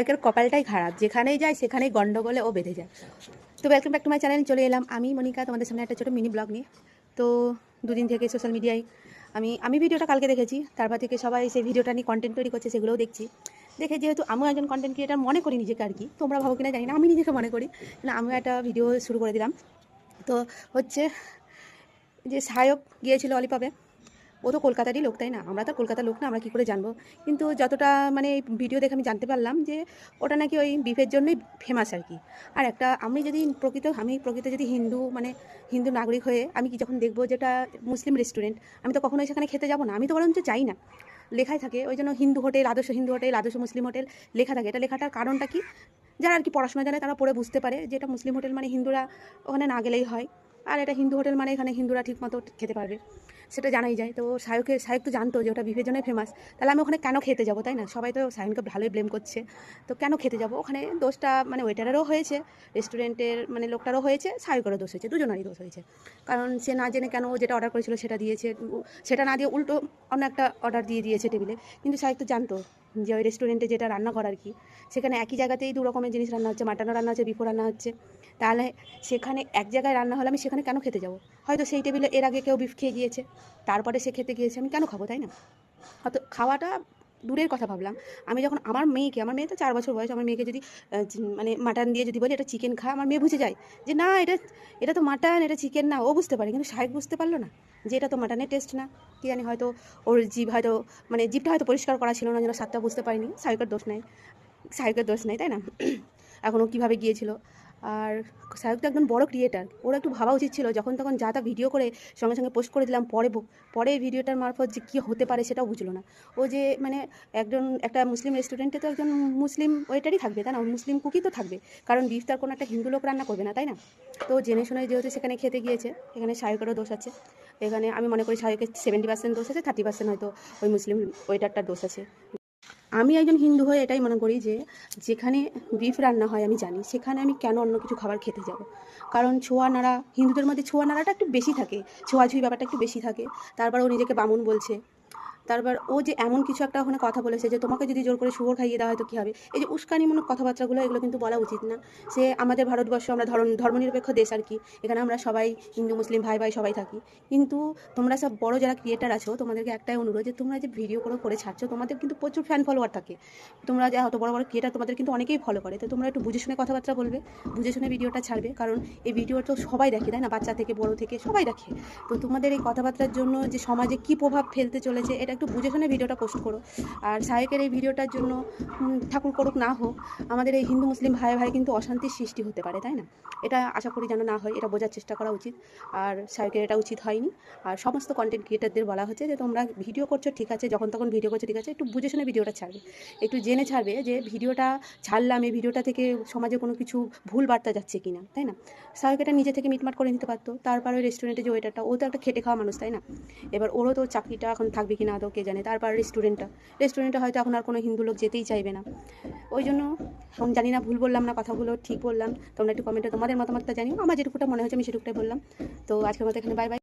সায়কের কপালটাই খারাপ। যেখানেই যায় সেখানেই গন্ডগোলে ও বেঁধে যায়। তো welcome back to my channel চলে এলাম। আমি মনিকা, তোমাদের সামনে একটা ছোটো মিনি ব্লগ নিয়ে। তো দুদিন থেকে সোশ্যাল মিডিয়ায় আমি আমি ভিডিওটা কালকে দেখেছি। তারপর থেকে সবাই সেই ভিডিওটা নিয়ে কন্টেন্ট তৈরি করছে, সেগুলোও দেখছি। দেখে যেহেতু আমিও একজন কন্টেন্ট ক্রিয়েটার মনে করি নিজেকে আর কি। তোমরা ভাবো কিনা জানি না, আমি নিজেকে মনে করি। না, আমিও একটা ভিডিও শুরু করে দিলাম। তো হচ্ছে যে সায়ক গিয়েছিল অলিপাবে ও তো কলকাতারই লোক, তাই না? আমরা তো কলকাতার লোক না, আমরা কী করে জানব? কিন্তু যতটা মানে ভিডিও দেখে আমি জানতে পারলাম যে ওটা নাকি ওই বিফের জন্যই ফেমাস আর কি। আর একটা, আমি যদি প্রকৃত, আমি প্রকৃত যদি হিন্দু মানে হিন্দু নাগরিক হয়ে আমি কি যখন দেখব যেটা মুসলিম রেস্টুরেন্ট আমি তো কখনোই সেখানে খেতে যাব না। আমি তো বরঞ্চ চাই না। লেখাই থাকে, ওই জন্য হিন্দু হোটেল, আদর্শ হিন্দু হোটেল, আদর্শ মুসলিম হোটেল লেখা থাকে। এটা লেখাটার কারণটা কি? যারা আর কি পড়াশোনা জানে তারা পড়ে বুঝতে পারে যে এটা মুসলিম হোটেল মানে হিন্দুরা ওখানে না গেলেই হয়। আর এটা হিন্দু হোটেল মানে এখানে হিন্দুরা ঠিকমতো খেতে পারবে। সেটা জানাই যায়। তো সায়কের সায়ক তো জানতো যে ওটা বিফের জন্যই ফেমাস তাহলে আমি ওখানে কেন খেতে যাব, তাই না? সবাই তো সায়নকে ভালোই ব্লেম করছে। তো কেন খেতে যাব? ওখানে দোষটা মানে ওয়েটারেরও হয়েছে রেস্টুরেন্টের মানে লোকটারও হয়েছে সায়কেরও দোষ হয়েছে, দুজনারই দোষ হয়েছে। কারণ সে না জেনে কেন যেটা অর্ডার করেছিল সেটা দিয়েছে সেটা না দিয়ে উল্টো অন্য একটা অর্ডার দিয়ে দিয়েছে টেবিলে কিন্তু সায়ক তো জানতো। যে ওই রেস্টুরেন্টে যেটা রান্না করার কি, সেখানে একই জায়গাতেই দু রকমের জিনিস রান্না হচ্ছে মাটানো রান্না হচ্ছে বিফো রান্না হচ্ছে। তাহলে সেখানে এক জায়গায় রান্না হলে আমি সেখানে কেন খেতে যাব? হয়তো সেই টেবিলে এর আগে কেউ বিফ খেয়ে গিয়েছে, তারপরে সে খেতে গিয়েছে, আমি কেন খাব, তাই না? হয়তো খাওয়াটা দূরের কথা ভাবলাম। আমি যখন আমার মেয়েকে, আমার মেয়ে তো চার বছর বয়স, আমার মেয়েকে যদি মানে মাটন দিয়ে যদি বলি, এটা চিকেন খা, আমার মেয়ে বুঝে যায় যে, না, এটা এটা তো মাটন, এটা চিকেন না। ও বুঝতে পারে, কিন্তু সাহেব বুঝতে পারল না যে, এটা তো মাটনের টেস্ট না। কি জানি হয়তো ওর জিভ হয়তো মানে জিভটা হয়তো পরিষ্কার করা ছিল না, যেন স্বাদটা বুঝতে পারিনি। সাহেবের দোষ নাই। সাহেবের দোষ নাই, তাই না? এখনও কীভাবে গিয়েছিল? আর সাহেব তো একজন বড় ক্রিয়েটার ওর একটু ভাবা উচিত ছিল, যখন তখন যা তা ভিডিও করে সঙ্গে সঙ্গে পোস্ট করে দিলাম, পরে পরে ভিডিওটার মারফত যে কী হতে পারে সেটাও বুঝলো না। ও যে মানে একজন, একটা মুসলিম রেস্টুরেন্টে তো একজন মুসলিম ওয়েটারই থাকবে, তাই না? মুসলিম কুকি তো থাকবে। কারণ বিফ তার কোনো একটা হিন্দু লোক রান্না করবে না, তাই না? তো জেনে শুনে যেহেতু সেখানে খেতে গিয়েছে, এখানে সাহেবেরও দোষ আছে। এখানে আমি মনে করি সাহেবের সেভেন্টি পার্সেন্ট দোষ আছে থার্টি পার্সেন্ট হয়তো ওই মুসলিম ওয়েটারটার দোষ আছে। আমি একজন হিন্দু হয়ে এটাই মনে করি যে, যেখানে বিফ রান্না হয় আমি জানি, সেখানে আমি কেন অন্য কিছু খাবার খেতে যাব। কারণ ছোঁয়া নাড়া, হিন্দুদের মধ্যে ছোঁয়া নাড়াটা একটু বেশি থাকে ছোঁয়াছুঁই ব্যাপারটা একটু বেশি থাকে। তারপর ও নিজেকে বামুন বলছে। তারপর ও যে এমন কিছু একটা ওখানে কথা বলেছে যে তোমাকে যদি জোর করে শুয়োর খাইয়ে দেওয়া হয় তো কী হবে? এই যে উস্কানিমূলক কথাবার্তাগুলো, এগুলো কিন্তু বলা উচিত না। সে আমাদের ভারতবর্ষ, আমরা ধর্ম, ধর্মনিরপেক্ষ দেশ আর কি। এখানে আমরা সবাই হিন্দু, মুসলিম, ভাই ভাই সবাই থাকি। কিন্তু তোমরা সব বড় যারা ক্রিয়েটার আছো, তোমাদেরকে একটাই অনুরোধ যে তোমরা যে ভিডিও করে করে ছাড়ছো, তোমাদের কিন্তু প্রচুর ফ্যান ফলোয়ার থাকে। তোমরা যে অত বড় বড় ক্রিয়েটার তোমাদের কিন্তু অনেকেই ফলো করে। তো তোমরা একটু বুঝে শুনে কথাবার্তা বলবে, বুঝে শুনে ভিডিওটা ছাড়বে। কারণ এই ভিডিও তো সবাই দেখে, তাই না? বাচ্চা থেকে, বড় থেকে সবাই দেখে। তো তোমাদের এই কথাবার্তার জন্য যে সমাজে কী প্রভাব ফেলতে চলেছে, এটা একটু বুঝে শুনে ভিডিওটা পোস্ট করো। আর সাহেকের এই ভিডিওটার জন্য ঠাকুর করুক না হোক, আমাদের এই হিন্দু মুসলিম ভাই ভাই কিন্তু অশান্তির সৃষ্টি হতে পারে, তাই না? এটা আশা করি যেন না হয়, এটা বোঝার চেষ্টা করা উচিত। আর সাহেবের এটা উচিত হয়নি। আর সমস্ত কন্টেন্ট ক্রিয়েটারদের বলা হচ্ছে যে, তোমরা ভিডিও করছ, ঠিক আছে, যখন তখন ভিডিও করছ, ঠিক আছে, একটু বুঝে শুনে ভিডিওটা ছাড়বে। একটু জেনে ছাড়বে যে, ভিডিওটা ছাড়লাম, এই ভিডিওটা থেকে সমাজে কোনো কিছু ভুল বার্তা যাচ্ছে কি না তাই না? সাহেব এটা নিজে থেকে মিটমাট করে নিতে পারতো। তারপর ওই রেস্টুরেন্টে যে ওয়েটারটা ও তো একটা খেটে খাওয়া মানুষ, তাই না? এবার ওরও তো চাকরিটা এখন থাকবে কি আদৌ কে জানে, তারপর রেস্টুরেন্টটা রেস্টুরেন্টটা হয়তো এখন আর কোনো হিন্দু লোক যেতেই চাইবে না। ওই জন্য আমি জানি না, ভুল বললাম না, কথাগুলো ঠিক বললাম। তোমরা একটু কমেন্টে তোমাদের মতামতটা জানিও। আমার যেটুকুটা মনে হয়েছে আমি সেটুকুটাই বললাম। তো আজকের মতো এখানে বাই বাই